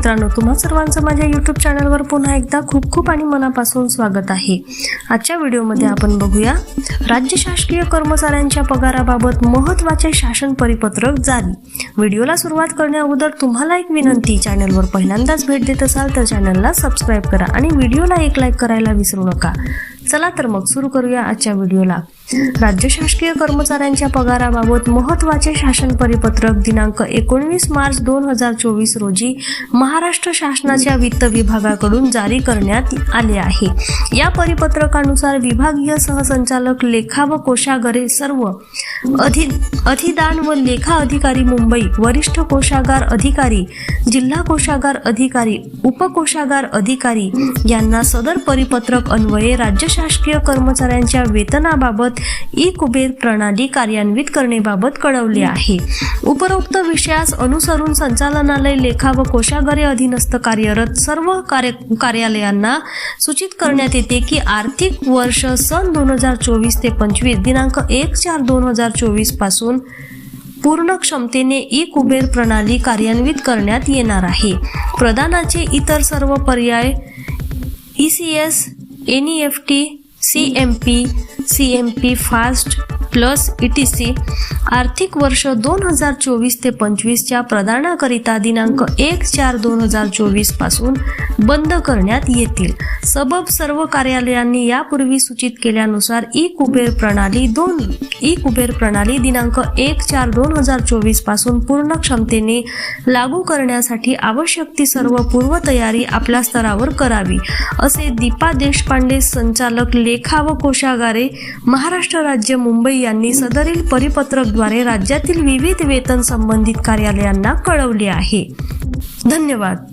मित्रांनो तुम्हा सर्वांचं माझ्या यूट्यूब चॅनलवर पुन्हा एकदा खूप खूप आणि मनापासून स्वागत आहे. आजच्या व्हिडिओमध्ये आपण बघूया राज्य शासकीय कर्मचाऱ्यांच्या पगाराबाबत महत्त्वाचे शासन परिपत्रक जारी. व्हिडिओला सुरुवात करण्या अगोदर तुम्हाला एक विनंती चॅनलवर पहिल्यांदाच भेट देत असाल तर चॅनलला सबस्क्राईब करा आणि व्हिडिओला एक लाईक करायला विसरू नका. चला तर मग सुरू करूया आजच्या व्हिडिओला. राज्य शासकीय कर्मचाऱ्यांच्या पगाराबाबत महत्त्वाचे शासन परिपत्रक दिनांक एकोणवीस मार्च दोन हजार चोवीस रोजी महाराष्ट्र शासनाच्या वित्त विभागाकडून जारी करण्यात आले आहे. या परिपत्रकानुसार विभागीय सहसंचालक लेखा व कोशागरे सर्व अधि अधिदान व लेखा अधिकारी मुंबई वरिष्ठ कोशागार अधिकारी जिल्हा कोषागार अधिकारी उपकोशागार अधिकारी यांना सदर परिपत्रक अन्वये राज्य शासकीय कर्मचाऱ्यांच्या वेतनाबाबत ई कुबेर प्रणाली कार्यान्वित करण्याबाबत कळवले आहे. उपरोक्त विषयास अनुसरून संचालनालय लेखा व कोषागारे अधीनस्थ कार्यरत सर्व कार्य कार्यालयांना सूचित करण्यात येते की आर्थिक वर्ष सन दोन हजार चोवीस ते पंचवीस दिनांक एक चार दोन हजार चोवीसपासून पूर्ण क्षमतेने ई कुबेर प्रणाली कार्यान्वित करण्यात येणार आहे. प्रदानाचे इतर सर्व पर्याय E C S N E F T C M P C M P fast plus E T C आर्थिक वर्ष दोन हजार चोवीस ते पंचवीसच्या प्रदानाकरिता दिनांक एक चार दोन हजार चोवीसपासून बंद करण्यात येतील. सबब सर्व कार्यालयांनी यापूर्वी सूचित केल्यानुसार ई कुबेर प्रणाली दोन ई कुबेर प्रणाली दिनांक एक चार दोन हजार चोवीसपासून पूर्ण क्षमतेने लागू करण्यासाठी आवश्यक ती सर्व पूर्वतयारी आपल्या स्तरावर करावी असे दीपा देशपांडे संचालक लेखा व कोशागारे महाराष्ट्र राज्य मुंबई यांनी सदरील परिपत्रकद्वारे राज्यातील विविध वेतन संबंधित कार्यालयांना कळवले आहे. धन्यवाद.